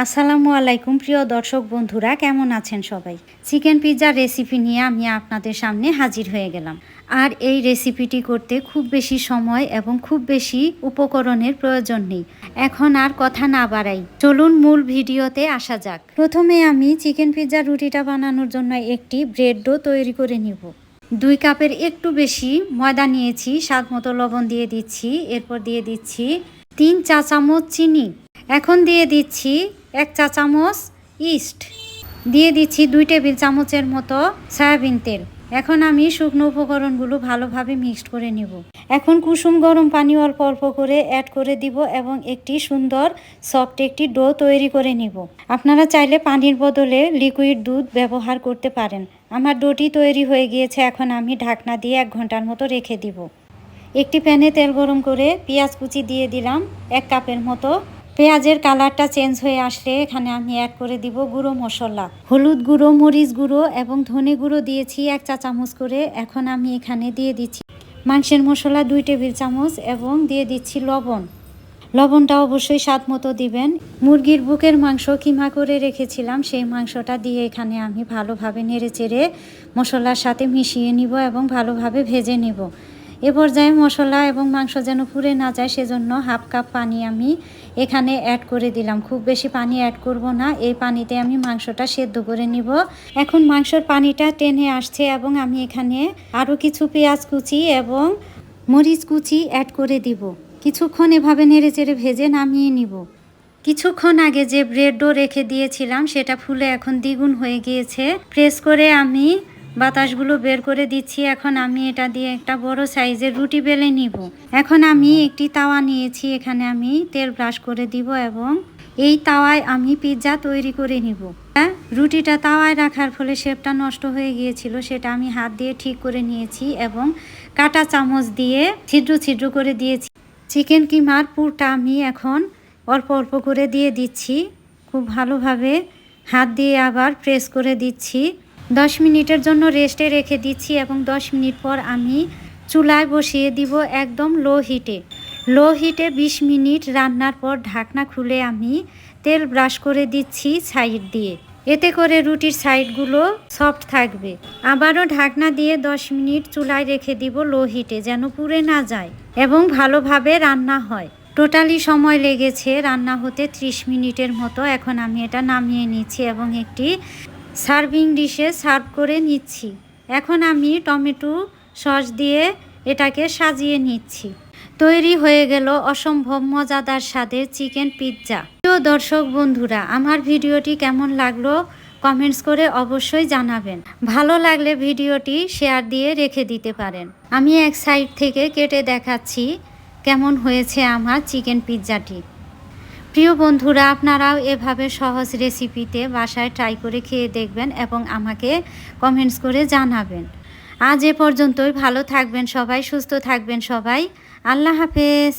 আসসালামু আলাইকুম প্রিয় দর্শক বন্ধুরা, কেমন আছেন সবাই? চিকেন পিৎজার রেসিপি নিয়ে আমি আপনাদের সামনে হাজির হয়ে গেলাম। আর এই রেসিপিটি করতে খুব বেশি সময় এবং খুব বেশি উপকরণের প্রয়োজন নেই। এখন আর কথা না বাড়াই। চলুন মূল ভিডিওতে আসা যাক। প্রথমে আমি চিকেন পিৎজা রুটিটা বানানোর জন্য একটি ব্রেড ডো তৈরি করে নিব। দুই কাপের একটু বেশি ময়দা নিয়েছি, স্বাদ মতো লবণ দিয়ে দিচ্ছি, এরপর দিয়ে দিচ্ছি তিন চা চামচ চিনি। এখন দিয়ে দিচ্ছি এক চা চামচ ইস্ট। দিয়ে দিচ্ছি দুই টেবিল চামচের মতো সয়াবিন তেল। এখন আমি শুকনো উপকরণগুলো ভালোভাবে মিক্সড করে নিব। এখন কুসুম গরম পানি অল্প অল্প করে অ্যাড করে দিব এবং একটি সুন্দর সফট একটি ডো তৈরি করে নিব। আপনারা চাইলে পানির বদলে লিকুইড দুধ ব্যবহার করতে পারেন। আমার ডোটি তৈরি হয়ে গিয়েছে, এখন আমি ঢাকনা দিয়ে এক ঘণ্টার মতো রেখে দিব। একটি প্যানে তেল গরম করে পেঁয়াজ কুচি দিয়ে দিলাম, এক কাপের মতো পেঁয়াজের কালারটা চেঞ্জ হয়ে আসলে এখানে আমি অ্যাড করে দিব গুঁড়ো মশলা। হলুদ গুঁড়ো, মরিচ গুঁড়ো এবং ধনে গুঁড়ো দিয়েছি এক চা চামচ করে। এখন আমি এখানে দিয়ে দিচ্ছি মাংসের মশলা দুই টেবিল চামচ এবং দিয়ে দিচ্ছি লবণ। লবণটা অবশ্যই স্বাদ মতো দিবেন। মুরগির বুকের মাংস কিমা করে রেখেছিলাম, সেই মাংসটা দিয়ে এখানে আমি ভালোভাবে নেড়ে চেড়ে মশলার সাথে মিশিয়ে নিব এবং ভালোভাবে ভেজে নিব। এ পর্যায়ে মশলা এবং মাংস যেন পুড়ে না যায়, সেজন্য হাফ কাপ পানি আমি এখানে অ্যাড করে দিলাম। খুব বেশি পানি অ্যাড করব না, এই পানিতে আমি মাংসটা সেদ্ধ করে নিব। এখন মাংসর পানিটা টেনে আসছে এবং আমি এখানে আরও কিছু পেঁয়াজ কুচি এবং মরিচ কুচি অ্যাড করে দিব। কিছুক্ষণ এভাবে নেড়ে চেড়ে ভেজে নামিয়ে নিব। কিছুক্ষণ আগে যে ব্রেড ডো রেখে দিয়েছিলাম, সেটা ফুলে এখন দ্বিগুণ হয়ে গিয়েছে। প্রেস করে আমি বাতাসগুলো বের করে দিচ্ছি। এখন আমি এটা দিয়ে একটা বড় সাইজের রুটি বেলে নিব। এখন আমি একটি তাওয়া নিয়েছি। এখানে আমি তেল ব্রাশ করে দিব এবং এই তাওয়ায় আমি পিৎজা তৈরি করে নিব। হ্যাঁ রুটিটা তাওয়ায় রাখার ফলে শেপটা নষ্ট হয়ে গিয়েছিল। সেটা আমি হাত দিয়ে ঠিক করে নিয়েছি এবং কাটা চামচ দিয়ে ছিদ্র ছিদ্র করে দিয়েছি। চিকেন কিমার পুরটা আমি এখন অল্প অল্প করে দিয়ে দিচ্ছি। খুব ভালোভাবে হাত দিয়ে আবার প্রেস করে দিচ্ছি। দশ মিনিটের জন্য রেস্টে রেখে দিচ্ছি এবং দশ মিনিট পর আমি চুলায় বসিয়ে দিব একদম লো হিটে। লো হিটে বিশ মিনিট রান্নার পর ঢাকনা খুলে আমি তেল ব্রাশ করে দিচ্ছি সাইড দিয়ে। এতে করে রুটির সাইডগুলো সফট থাকবে। আবারও ঢাকনা দিয়ে দশ মিনিট চুলায় রেখে দিব লো হিটে যেন পুড়ে না যায় এবং ভালোভাবে রান্না হয়। টোটালি সময় লেগেছে রান্না হতে 30 মিনিটের মতো। এখন আমি এটা নামিয়ে নিচ্ছি এবং একটি সার্ভিং ডিশে সার্ভ করে নিচ্ছি। এখন আমি টমেটো সস দিয়ে এটাকে সাজিয়ে নিচ্ছি। তৈরি হয়ে গেল অসম্ভব মজাদার স্বাদের চিকেন পিৎজা। প্রিয় দর্শক বন্ধুরা, আমার ভিডিওটি কেমন লাগল কমেন্টস করে অবশ্যই জানাবেন। ভালো লাগলে ভিডিওটি শেয়ার দিয়ে রেখে দিতে পারেন। আমি এক সাইড থেকে কেটে দেখাচ্ছি কেমন হয়েছে আমার চিকেন পিৎজাটি। প্রিয় বন্ধুরা, আপনারাও এভাবে সহজ রেসিপিতে বাসায় ট্রাই করে খেয়ে দেখবেন এবং আমাকে কমেন্টস করে জানাবেন। আজ এ পর্যন্তই, ভালো থাকবেন সবাই, সুস্থ থাকবেন সবাই। আল্লাহ হাফেজ।